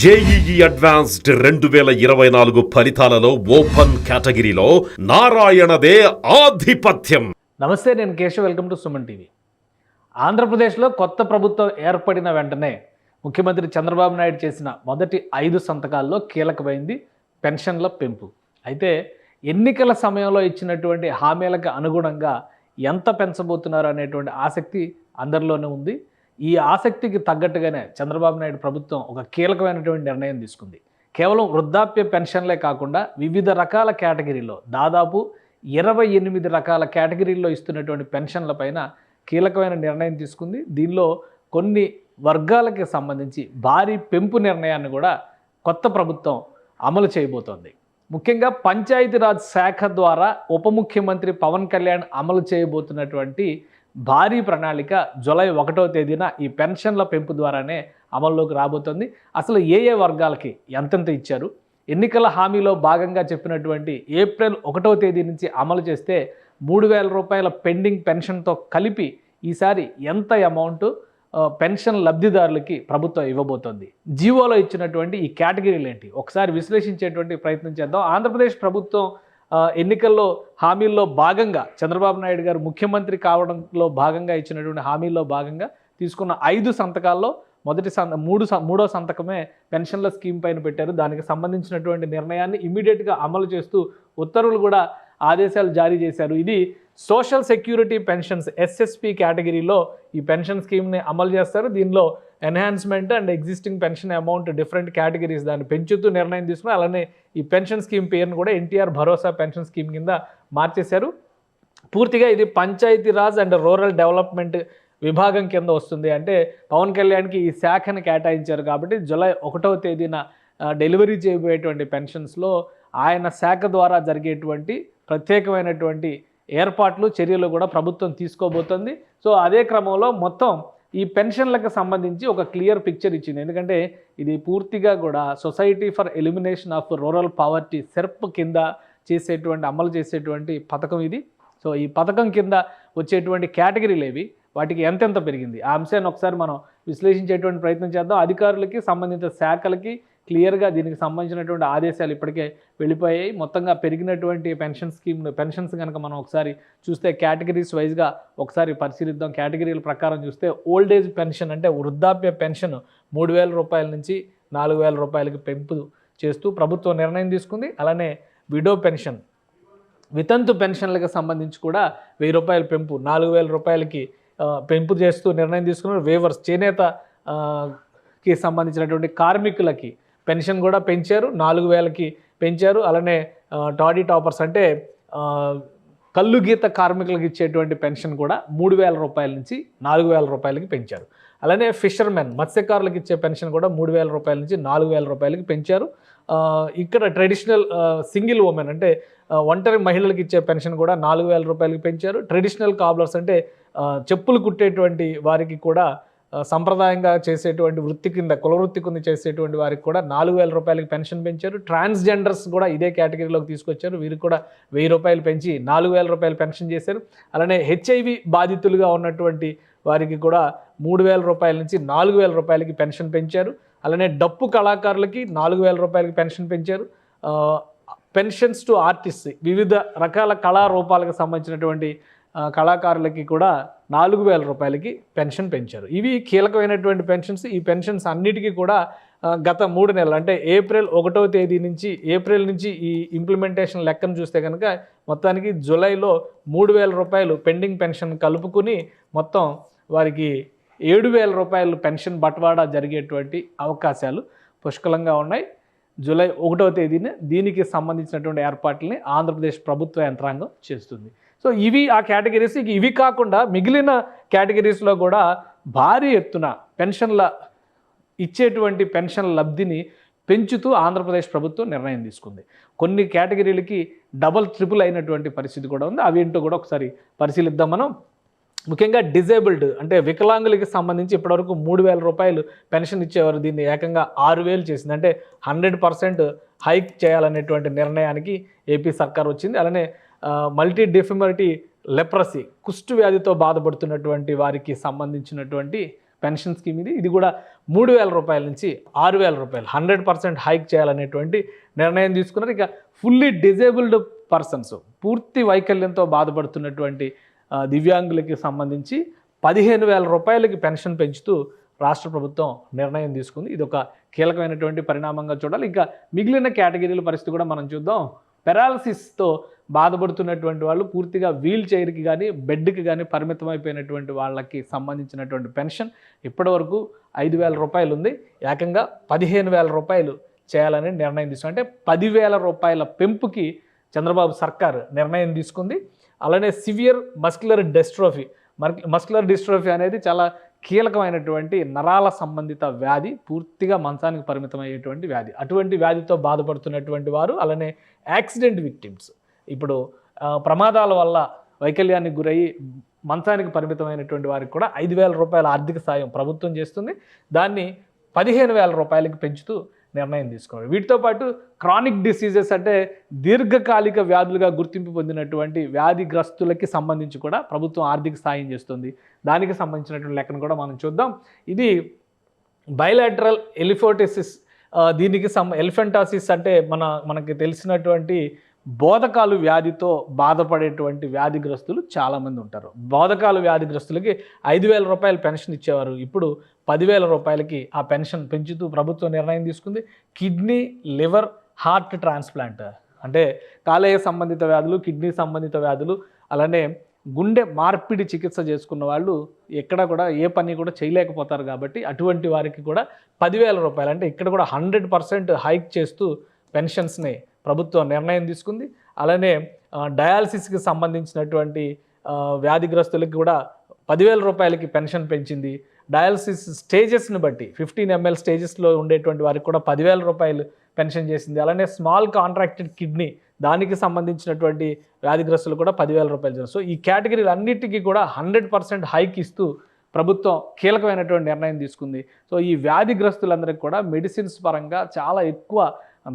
JEE advanced రెండు వేల ఇరవై నాలుగు ఫలితాలలో ఓపెన్ కేటగిరీలో నారాయణదే ఆధిపత్యం. నమస్తే నేను Keshav. Welcome to Suman TV. ఆంధ్రప్రదేశ్లో కొత్త ప్రభుత్వం ఏర్పడిన వెంటనే ముఖ్యమంత్రి చంద్రబాబు నాయుడు చేసిన మొదటి ఐదు సంతకాల్లో కీలకమైంది పెన్షన్ల పెంపు. అయితే ఎన్నికల సమయంలో ఇచ్చినటువంటి హామీలకు అనుగుణంగా ఎంత పెంచబోతున్నారు అనేటువంటి ఆసక్తి అందరిలోనే ఉంది. ఈ ఆసక్తికి తగ్గట్టుగానే చంద్రబాబు నాయుడు ప్రభుత్వం ఒక కీలకమైనటువంటి నిర్ణయం తీసుకుంది. కేవలం వృద్ధాప్య పెన్షన్లే కాకుండా వివిధ రకాల కేటగిరీలో దాదాపు ఇరవై ఎనిమిది రకాల కేటగిరీల్లో ఇస్తున్నటువంటి పెన్షన్ల పైన కీలకమైన నిర్ణయం తీసుకుంది. దీనిలో కొన్ని వర్గాలకి సంబంధించి భారీ పెంపు నిర్ణయాన్ని కూడా కొత్త ప్రభుత్వం అమలు చేయబోతోంది. ముఖ్యంగా పంచాయతీరాజ్ శాఖ ద్వారా ఉప ముఖ్యమంత్రి పవన్ కళ్యాణ్ అమలు చేయబోతున్నటువంటి భారీ ప్రణాళిక జూలై ఒకటో తేదీన ఈ పెన్షన్ల పెంపు ద్వారానే అమల్లోకి రాబోతోంది. అసలు ఏ ఏ వర్గాలకి ఎంతెంత ఇచ్చారు? ఎన్నికల హామీలో భాగంగా చెప్పినటువంటి ఏప్రిల్ ఒకటో తేదీ నుంచి అమలు చేస్తే మూడు వేల రూపాయల పెండింగ్ పెన్షన్తో కలిపి ఈసారి ఎంత అమౌంట్ పెన్షన్ లబ్ధిదారులకి ప్రభుత్వం ఇవ్వబోతోంది? జీవోలో ఇచ్చినటువంటి ఈ కేటగిరీలు ఏంటి? ఒకసారి విశ్లేషించేటువంటి ప్రయత్నం చేద్దాం. ఆంధ్రప్రదేశ్ ప్రభుత్వం ఎన్నికల్లో హామీల్లో భాగంగా చంద్రబాబు నాయుడు గారు ముఖ్యమంత్రి కావడంలో భాగంగా ఇచ్చినటువంటి హామీల్లో భాగంగా తీసుకున్న ఐదు సంతకాల్లో మొదటి సంత మూడు మూడో సంతకమే పెన్షన్ల స్కీమ్ పైన పెట్టారు. దానికి సంబంధించినటువంటి నిర్ణయాన్ని ఇమీడియట్గా అమలు చేస్తూ ఉత్తర్వులు కూడా ఆదేశాలు జారీ చేశారు. ఇది సోషల్ సెక్యూరిటీ పెన్షన్స్ ఎస్ఎస్పి కేటగిరీలో ఈ పెన్షన్ స్కీమ్ని అమలు చేస్తారు. దీనిలో enhancement and existing pension amount different categories దాన్ని పెంచుతూ నిర్ణయం తీసుకుని అలానే ఈ పెన్షన్ స్కీమ్ పేరును కూడా ఎన్టీఆర్ భరోసా పెన్షన్ స్కీమ్ కింద మార్చేశారు. పూర్తిగా ఇది పంచాయతీరాజ్ అండ్ రూరల్ డెవలప్మెంట్ విభాగం కింద వస్తుంది. అంటే పవన్ కళ్యాణ్కి ఈ శాఖను కేటాయించారు కాబట్టి జూలై ఒకటవ తేదీన డెలివరీ చేయబోయేటువంటి పెన్షన్స్లో ఆయన శాఖ ద్వారా జరిగేటువంటి ప్రత్యేకమైనటువంటి ఏర్పాట్లు చర్యలు కూడా ప్రభుత్వం తీసుకోబోతోంది. సో అదే క్రమంలో మొత్తం ఈ పెన్షన్లకు సంబంధించి ఒక క్లియర్ పిక్చర్ ఇచ్చింది. ఎందుకంటే ఇది పూర్తిగా కూడా society for elimination of rural poverty SERP కింద చేసేటువంటి అమలు చేసేటువంటి పథకం ఇది. సో ఈ పథకం కింద వచ్చేటువంటి కేటగిరీలు ఏవి? వాటికి ఎంతెంత పెరిగింది? ఆ అంశాన్ని ఒకసారి మనం విశ్లేషించేటువంటి ప్రయత్నం చేద్దాం. అధికారులకి సంబంధిత శాఖలకి క్లియర్గా దీనికి సంబంధించినటువంటి ఆదేశాలు ఇప్పటికే వెళ్ళిపోయాయి. మొత్తంగా పెరిగినటువంటి పెన్షన్ స్కీమ్ పెన్షన్స్ కనుక మనం ఒకసారి చూస్తే కేటగిరీస్ వైజ్గా ఒకసారి పరిశీలిద్దాం. కేటగిరీల ప్రకారం చూస్తే ఓల్డ్ ఏజ్ పెన్షన్ అంటే వృద్ధాప్య పెన్షన్ మూడు వేల రూపాయల నుంచి నాలుగు వేల రూపాయలకి పెంపు చేస్తూ ప్రభుత్వం నిర్ణయం తీసుకుంది. అలానే విడో పెన్షన్ వితంతు పెన్షన్లకు సంబంధించి కూడా వెయ్యి రూపాయల పెంపు నాలుగు వేల రూపాయలకి పెంపు చేస్తూ నిర్ణయం తీసుకున్నారు. వేవర్స్ చేనేత కి సంబంధించినటువంటి కార్మికులకి పెన్షన్ కూడా పెంచారు నాలుగు వేలకి పెంచారు. అలానే టాడీ టాపర్స్ అంటే కళ్ళు గీత కార్మికులకు ఇచ్చేటువంటి పెన్షన్ కూడా మూడు వేల రూపాయల నుంచి నాలుగు వేల రూపాయలకి పెంచారు. అలానే ఫిషర్మెన్ మత్స్యకారులకు ఇచ్చే పెన్షన్ కూడా మూడు వేల రూపాయల నుంచి నాలుగు వేల రూపాయలకి పెంచారు. ఇక్కడ ట్రెడిషనల్ సింగిల్ ఉమెన్ అంటే ఒంటరి మహిళలకు ఇచ్చే పెన్షన్ కూడా నాలుగు వేల రూపాయలకి పెంచారు. ట్రెడిషనల్ కాబ్లర్స్ అంటే చెప్పులు కుట్టేటువంటి వారికి కూడా సంప్రదాయంగా చేసేటువంటి వృత్తి కింద కులవృత్తి కింద చేసేటువంటి వారికి కూడా నాలుగు వేల రూపాయలకి పెన్షన్ పెంచారు. ట్రాన్స్జెండర్స్ కూడా ఇదే కేటగిరీలోకి తీసుకొచ్చారు. వీరికి కూడా వెయ్యి రూపాయలు పెంచి నాలుగు వేల రూపాయలు పెన్షన్ చేశారు. అలానే హెచ్ఐవి బాధితులుగా ఉన్నటువంటి వారికి కూడా మూడు వేల రూపాయల నుంచి నాలుగు వేల రూపాయలకి పెన్షన్ పెంచారు. అలానే డప్పు కళాకారులకి నాలుగు వేల రూపాయలకి పెన్షన్ పెంచారు. పెన్షన్స్ టు ఆర్టిస్ట్ వివిధ రకాల కళారూపాలకు సంబంధించినటువంటి కళాకారులకి కూడా నాలుగు వేల రూపాయలకి పెన్షన్ పెంచారు. ఇవి కీలకమైనటువంటి పెన్షన్స్. ఈ పెన్షన్స్ అన్నిటికీ కూడా గత మూడు నెలలు అంటే ఏప్రిల్ ఒకటో తేదీ నుంచి ఏప్రిల్ నుంచి ఈ ఇంప్లిమెంటేషన్ లెక్కను చూస్తే కనుక మొత్తానికి జూలైలో మూడు వేల రూపాయలు పెండింగ్ పెన్షన్ కలుపుకుని మొత్తం వారికి ఏడు వేల రూపాయలు పెన్షన్ బట్వాడా జరిగేటువంటి అవకాశాలు పుష్కలంగా ఉన్నాయి. జూలై ఒకటవ తేదీన దీనికి సంబంధించినటువంటి ఏర్పాట్లని ఆంధ్రప్రదేశ్ ప్రభుత్వ యంత్రాంగం చేస్తుంది. సో ఇవి ఆ కేటగిరీస్ ఇవి కాకుండా మిగిలిన కేటగిరీస్లో కూడా భారీ ఎత్తున పెన్షన్ల ఇచ్చేటువంటి పెన్షన్ లబ్ధిని పెంచుతూ ఆంధ్రప్రదేశ్ ప్రభుత్వం నిర్ణయం తీసుకుంది. కొన్ని కేటగిరీలకి డబల్ ట్రిపుల్ అయినటువంటి పరిస్థితి కూడా ఉంది. అవి ఏంటో కూడా ఒకసారి పరిశీలిద్దాం మనం. ముఖ్యంగా డిజేబుల్డ్ అంటే వికలాంగులకి సంబంధించి ఇప్పటివరకు మూడు వేల రూపాయలు పెన్షన్ ఇచ్చేవారు. దీన్ని ఏకంగా ఆరు వేలు చేసింది. అంటే హండ్రెడ్ పర్సెంట్ హైక్ చేయాలనేటువంటి నిర్ణయానికి ఏపీ సర్కార్ వచ్చింది. అలానే మల్టీ డిఫిమరిటీ లెప్రసీ కుష్టు వ్యాధితో బాధపడుతున్నటువంటి వారికి సంబంధించినటువంటి పెన్షన్ స్కీమ్ ఇది. ఇది కూడా మూడు వేల రూపాయల నుంచి ఆరు వేల రూపాయలు. హండ్రెడ్ పర్సెంట్ హైక్ చేయాలనేటువంటి నిర్ణయం తీసుకున్నారు. ఇక ఫుల్లీ డిజేబుల్డ్ పర్సన్స్ పూర్తి వైకల్యంతో బాధపడుతున్నటువంటి దివ్యాంగులకి సంబంధించి పదిహేను వేల రూపాయలకి పెన్షన్ పెంచుతూ రాష్ట్ర ప్రభుత్వం నిర్ణయం తీసుకుంది. ఇది ఒక కీలకమైనటువంటి పరిణామంగా చూడాలి. ఇంకా మిగిలిన కేటగిరీల పరిస్థితి కూడా మనం చూద్దాం. పెరాలసిస్తో బాధపడుతున్నటువంటి వాళ్ళు పూర్తిగా వీల్ చైర్కి కానీ బెడ్కి కానీ పరిమితం అయిపోయినటువంటి వాళ్ళకి సంబంధించినటువంటి పెన్షన్ ఇప్పటివరకు ఐదు వేల రూపాయలు ఉంది. ఏకంగా పదిహేను వేల రూపాయలు చేయాలని నిర్ణయం తీసుకుంది అంటే పదివేల రూపాయల పెంపుకి చంద్రబాబు సర్కార్ నిర్ణయం తీసుకుంది. అలానే severe muscular dystrophy muscular dystrophy అనేది చాలా కీలకమైనటువంటి నరాల సంబంధిత వ్యాధి పూర్తిగా మంచానికి పరిమితమయ్యేటువంటి వ్యాధి. అటువంటి వ్యాధితో బాధపడుతున్నటువంటి వారు అలానే యాక్సిడెంట్ విక్టిమ్స్. ఇప్పుడు ప్రమాదాల వల్ల వైకల్యానికి గురయ్యి మంచానికి పరిమితమైనటువంటి వారికి కూడా ఐదు వేల రూపాయల ఆర్థిక సాయం ప్రభుత్వం చేస్తుంది. దాన్ని పదిహేను వేల రూపాయలకి పెంచుతూ నిర్ణయం తీసుకోవాలి. వీటితో పాటు క్రానిక్ డిసీజెస్ అంటే దీర్ఘకాలిక వ్యాధులుగా గుర్తింపు పొందినటువంటి వ్యాధిగ్రస్తులకి సంబంధించి కూడా ప్రభుత్వం ఆర్థిక సాయం చేస్తుంది. దానికి సంబంధించినటువంటి లెక్కను కూడా మనం చూద్దాం. ఇది బయలాటరల్ ఎలిఫోటిసిస్ దీనికి సం ఎలిఫెంటాసిస్ అంటే మన మనకి తెలిసినటువంటి బోధకాలు వ్యాధితో బాధపడేటువంటి వ్యాధిగ్రస్తులు చాలామంది ఉంటారు. బోధకాలు వ్యాధిగ్రస్తులకి ఐదు వేల రూపాయలు పెన్షన్ ఇచ్చేవారు. ఇప్పుడు పదివేల రూపాయలకి ఆ పెన్షన్ పెంచుతూ ప్రభుత్వం నిర్ణయం తీసుకుంది. కిడ్నీ లివర్ హార్ట్ ట్రాన్స్ప్లాంట్ అంటే కాలేయ సంబంధిత వ్యాధులు కిడ్నీ సంబంధిత వ్యాధులు అలానే గుండె మార్పిడి చికిత్స చేసుకున్న వాళ్ళు ఎక్కడ కూడా ఏ పని కూడా చేయలేకపోతారు కాబట్టి అటువంటి వారికి కూడా పదివేల రూపాయలు అంటే ఇక్కడ కూడా హండ్రెడ్ పర్సెంట్ హైక్ చేస్తూ పెన్షన్స్ని ప్రభుత్వం నిర్ణయం తీసుకుంది. అలానే డయాలసిస్కి సంబంధించినటువంటి వ్యాధిగ్రస్తులకు వ్యాధిగ్రస్తులకి కూడా పదివేల రూపాయలకి పెన్షన్ పెంచింది. డయాలసిస్ స్టేజెస్ని బట్టి ఫిఫ్టీన్ ఎంఎల్ స్టేజెస్లో ఉండేటువంటి వారికి కూడా పదివేల రూపాయలు పెన్షన్ చేసింది. అలానే స్మాల్ కాంట్రాక్టెడ్ కిడ్నీ దానికి సంబంధించినటువంటి వ్యాధిగ్రస్తులు కూడా పదివేల రూపాయలు చేశారు. సో ఈ కేటగిరీలు అన్నిటికీ కూడా హండ్రెడ్ పర్సెంట్ హైక్ ఇస్తూ ప్రభుత్వం కీలకమైనటువంటి నిర్ణయం తీసుకుంది. సో ఈ వ్యాధిగ్రస్తులందరికీ కూడా మెడిసిన్స్ పరంగా చాలా ఎక్కువ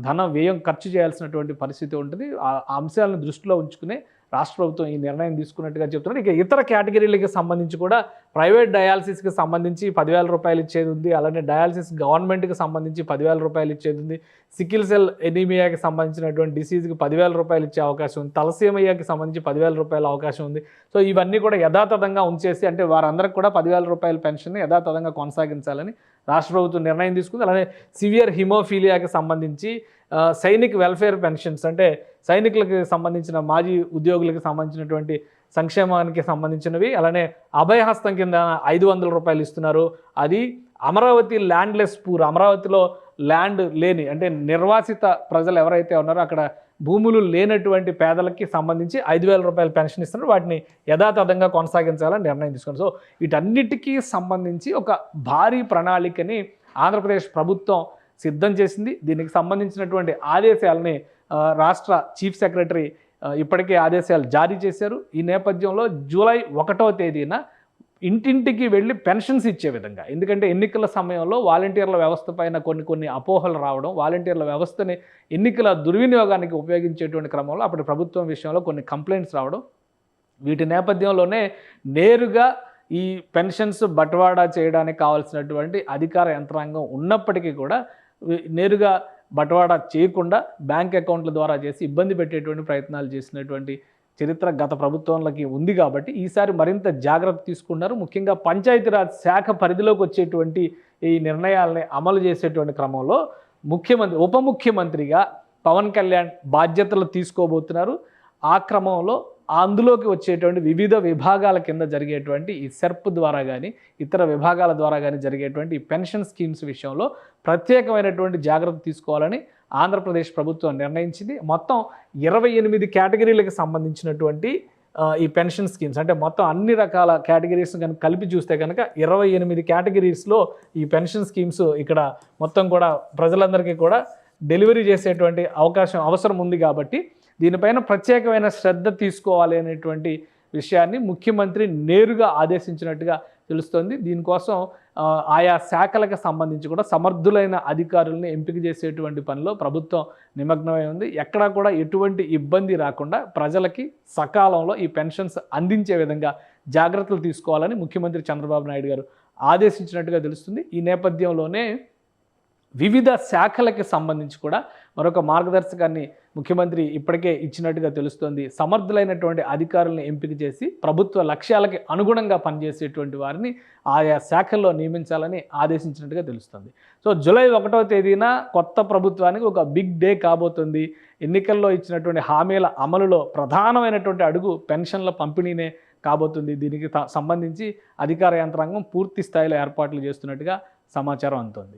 ధన వ్యయం ఖర్చు చేయాల్సినటువంటి పరిస్థితి ఉంటుంది. ఆ అంశాలను దృష్టిలో ఉంచుకునే రాష్ట్ర ప్రభుత్వం ఈ నిర్ణయం తీసుకున్నట్టుగా చెప్తున్నారు ఇక ఇతర కేటగిరీలకి సంబంధించి కూడా ప్రైవేట్ డయాలసిస్కి సంబంధించి పదివేల రూపాయలు ఇచ్చేది ఉంది. అలానే డయాలసిస్ గవర్నమెంట్కి సంబంధించి పదివేల రూపాయలు ఇచ్చేది ఉంది. సికిల్ సెల్ ఎనీమియాకి సంబంధించినటువంటి డిసీజ్కి పదివేల రూపాయలు ఇచ్చే అవకాశం ఉంది. తలసేమయ్యాకి సంబంధించి పదివేల రూపాయల అవకాశం ఉంది. సో ఇవన్నీ కూడా యథాతథంగా ఉంచేసి అంటే వారందరికి కూడా పదివేల రూపాయల పెన్షన్ యథాతథంగా కొనసాగించాలని రాష్ట్ర ప్రభుత్వం నిర్ణయం తీసుకుంది. అలానే సివియర్ హిమోఫీలియాకి సంబంధించి సైనిక్ వెల్ఫేర్ పెన్షన్స్ అంటే సైనికులకు సంబంధించిన మాజీ ఉద్యోగులకు సంబంధించినటువంటి సంక్షేమానికి సంబంధించినవి. అలానే అభయహస్తం కింద ఐదు వందల రూపాయలు ఇస్తున్నారు. అది అమరావతి ల్యాండ్లెస్ పూర్. అమరావతిలో ల్యాండ్ లేని అంటే నిర్వాసిత ప్రజలు ఎవరైతే ఉన్నారో అక్కడ భూములు లేనటువంటి పేదలకి సంబంధించి ఐదు వేల రూపాయల పెన్షన్ ఇస్తున్నారు. వాటిని యథాతథంగా కొనసాగించాలని నిర్ణయం తీసుకున్నారు. సో వీటన్నిటికీ సంబంధించి ఒక భారీ ప్రణాళికని ఆంధ్రప్రదేశ్ ప్రభుత్వం సిద్ధం చేసింది. దీనికి సంబంధించినటువంటి ఆదేశాలని రాష్ట్ర చీఫ్ సెక్రటరీ ఇప్పటికే ఆదేశాలు జారీ చేశారు. ఈ నేపథ్యంలో జూలై ఒకటో తేదీన ఇంటింటికి వెళ్ళి పెన్షన్స్ ఇచ్చే విధంగా. ఎందుకంటే ఎన్నికల సమయంలో వాలంటీర్ల వ్యవస్థ పైన కొన్ని కొన్ని అపోహలు రావడం వాలంటీర్ల వ్యవస్థని ఎన్నికల దుర్వినియోగానికి ఉపయోగించేటువంటి క్రమంలో అప్పటి ప్రభుత్వం విషయంలో కొన్ని కంప్లైంట్స్ రావడం. వీటి నేపథ్యంలోనే నేరుగా ఈ పెన్షన్స్ బట్వాడా చేయడానికి కావాల్సినటువంటి అధికార యంత్రాంగం ఉన్నప్పటికీ కూడా నేరుగా బట్వాడా చేయకుండా బ్యాంక్ అకౌంట్ల ద్వారా చేసి ఇబ్బంది పెట్టేటువంటి ప్రయత్నాలు చేసినటువంటి చరిత్ర గత ప్రభుత్వంలోకి ఉంది కాబట్టి ఈసారి మరింత జాగ్రత్త తీసుకున్నారు ముఖ్యంగా పంచాయతీరాజ్ శాఖ పరిధిలోకి వచ్చేటువంటి ఈ నిర్ణయాలని అమలు చేసేటువంటి క్రమంలో ముఖ్యమంత్రి ఉప ముఖ్యమంత్రిగా పవన్ కళ్యాణ్ బాధ్యతలు తీసుకోబోతున్నారు. ఆ క్రమంలో అందులోకి వచ్చేటువంటి వివిధ విభాగాల కింద జరిగేటువంటి ఈ సెర్ప్ ద్వారా కానీ ఇతర విభాగాల ద్వారా కానీ జరిగేటువంటి ఈ పెన్షన్ స్కీమ్స్ విషయంలో ప్రత్యేకమైనటువంటి జాగ్రత్త తీసుకోవాలని ఆంధ్రప్రదేశ్ ప్రభుత్వం నిర్ణయించింది. మొత్తం ఇరవై ఎనిమిది కేటగిరీలకు సంబంధించినటువంటి ఈ పెన్షన్ స్కీమ్స్. అంటే మొత్తం అన్ని రకాల కేటగిరీస్ కనుక కలిపి చూస్తే కనుక ఇరవై ఎనిమిది కేటగిరీస్లో ఈ పెన్షన్ స్కీమ్స్ ఇక్కడ మొత్తం కూడా ప్రజలందరికీ కూడా డెలివరీ చేసేటువంటి అవకాశం అవసరం ఉంది కాబట్టి దీనిపైన ప్రత్యేకమైన శ్రద్ధ తీసుకోవాలి అనేటువంటి విషయాన్ని ముఖ్యమంత్రి నేరుగా ఆదేశించినట్టుగా తెలుస్తోంది. దీనికోసం ఆయా శాఖలకు సంబంధించి కూడా సమర్థులైన అధికారుల్ని ఎంపిక చేసేటువంటి పనిలో ప్రభుత్వం నిమగ్నమై ఉంది. ఎక్కడా కూడా ఎటువంటి ఇబ్బంది రాకుండా ప్రజలకి సకాలంలో ఈ పెన్షన్స్ అందించే విధంగా జాగ్రత్తలు తీసుకోవాలని ముఖ్యమంత్రి చంద్రబాబు నాయుడు గారు ఆదేశించినట్టుగా తెలుస్తుంది. ఈ నేపథ్యంలోనే వివిధ శాఖలకి సంబంధించి కూడా మరొక మార్గదర్శకాన్ని ముఖ్యమంత్రి ఇప్పటికే ఇచ్చినట్టుగా తెలుస్తోంది. సమర్థులైనటువంటి అధికారులను ఎంపిక చేసి ప్రభుత్వ లక్ష్యాలకి అనుగుణంగా పనిచేసేటువంటి వారిని ఆయా శాఖల్లో నియమించాలని ఆదేశించినట్టుగా తెలుస్తుంది. సో జూలై ఒకటవ తేదీన కొత్త ప్రభుత్వానికి ఒక బిగ్ డే కాబోతుంది. ఎన్నికల్లో ఇచ్చినటువంటి హామీల అమలులో ప్రధానమైనటువంటి అడుగు పెన్షన్ల పంపిణీనే కాబోతుంది. దీనికి త- సంబంధించి అధికార యంత్రాంగం పూర్తి స్థాయిలో ఏర్పాట్లు చేస్తున్నట్టుగా సమాచారం అందుతోంది.